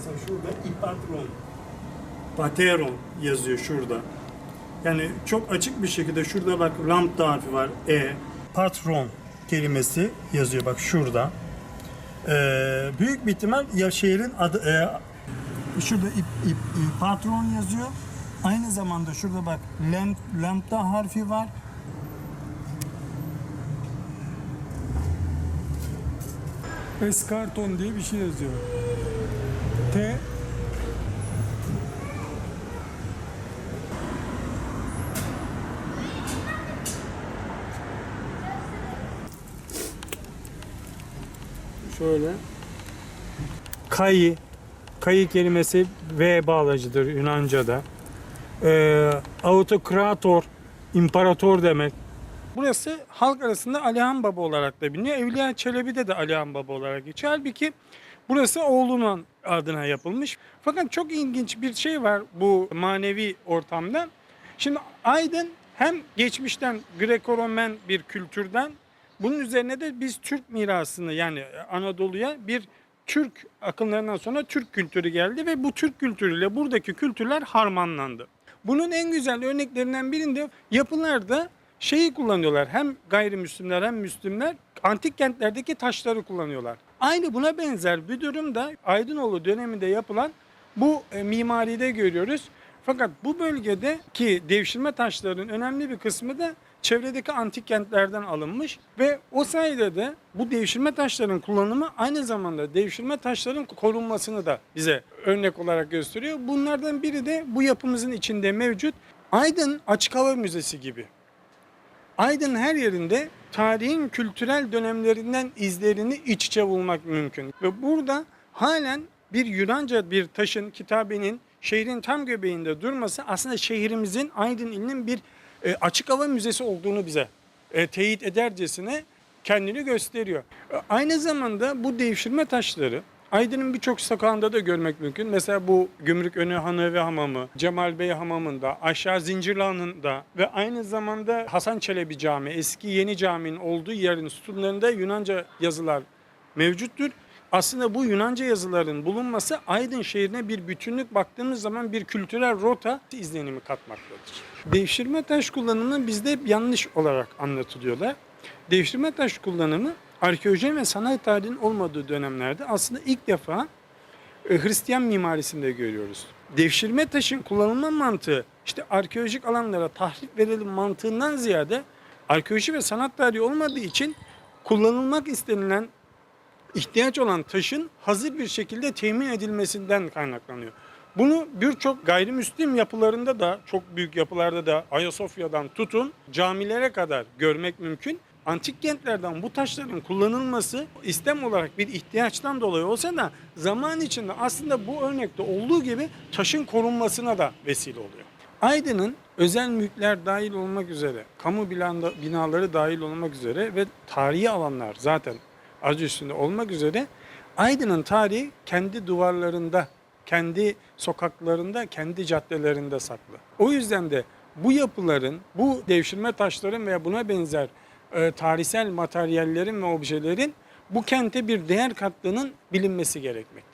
mesela şurada ipatron, pateron yazıyor şurada. Yani çok açık bir şekilde şurada bak lambda harfi var. E. Patron kelimesi yazıyor bak şurada. Ee, büyük bir ihtimal ya şehrin adı e, şurada ip, ip, ip- patron yazıyor. Aynı zamanda şurada bak lamp, lambda harfi var. Eskarton diye bir şey yazıyor. T Şöyle. Kayı. Kayı kelimesi V bağlacıdır Yunanca'da. Ee, autokrator, imparator demek. Burası halk arasında Alihan Baba olarak da biliniyor. Evliya Çelebi'de de Alihan Baba olarak geçiyor. Halbuki burası oğlunun adına yapılmış. Fakat çok ilginç bir şey var bu manevi ortamda. Şimdi Aydın hem geçmişten Greko-Romen bir kültürden bunun üzerine de biz Türk mirasını yani Anadolu'ya bir Türk akımlarından sonra Türk kültürü geldi ve bu Türk kültürüyle buradaki kültürler harmanlandı. Bunun en güzel örneklerinden birinde yapılarda şeyi kullanıyorlar. Hem gayrimüslimler hem Müslümanlar antik kentlerdeki taşları kullanıyorlar. Aynı buna benzer bir durum da Aydınoğlu döneminde yapılan bu e, mimaride görüyoruz. Fakat bu bölgedeki devşirme taşlarının önemli bir kısmı da çevredeki antik kentlerden alınmış ve o sayede de bu devşirme taşların kullanımı aynı zamanda devşirme taşların korunmasını da bize örnek olarak gösteriyor. Bunlardan biri de bu yapımızın içinde mevcut Aydın Açık Hava Müzesi gibi. Aydın her yerinde tarihin kültürel dönemlerinden izlerini iç içe bulmak mümkün. Ve burada halen bir Yunanca bir taşın, kitabenin şehrin tam göbeğinde durması aslında şehrimizin Aydın ilinin bir e, açık hava müzesi olduğunu bize e, teyit edercesine kendini gösteriyor. E, aynı zamanda bu devşirme taşları Aydın'ın birçok sokağında da görmek mümkün. Mesela bu Gümrük Önü Hanı ve Hamamı, Cemal Bey Hamamı'nda, aşağı Zincirlihanı'nda ve aynı zamanda Hasan Çelebi Camii, eski yeni caminin olduğu yerin sütunlarında Yunanca yazılar mevcuttur. Aslında bu Yunanca yazıların bulunması Aydın şehrine bir bütünlük baktığımız zaman bir kültürel rota izlenimi katmaktadır. Devşirme taş kullanımı bizde hep yanlış olarak anlatılıyorlar. Devşirme taş kullanımı arkeoloji ve sanat tarihinin olmadığı dönemlerde aslında ilk defa e, Hristiyan mimarisinde görüyoruz. Devşirme taşın kullanılma mantığı işte arkeolojik alanlara tahrip verelim mantığından ziyade arkeoloji ve sanat tarihi olmadığı için kullanılmak istenilen ihtiyaç olan taşın hazır bir şekilde temin edilmesinden kaynaklanıyor. Bunu birçok gayrimüslim yapılarında da çok büyük yapılarda da Ayasofya'dan tutun camilere kadar görmek mümkün. Antik kentlerden bu taşların kullanılması istem olarak bir ihtiyaçtan dolayı olsa da zaman içinde aslında bu örnekte olduğu gibi taşın korunmasına da vesile oluyor. Aydın'ın özel mülkler dahil olmak üzere, kamu binaları dahil olmak üzere ve tarihi alanlar zaten adı üstünde olmak üzere Aydın'ın tarihi kendi duvarlarında, kendi sokaklarında, kendi caddelerinde saklı. O yüzden de bu yapıların, bu devşirme taşların veya buna benzer e, tarihsel materyallerin ve objelerin bu kente bir değer kattığının bilinmesi gerekmekte.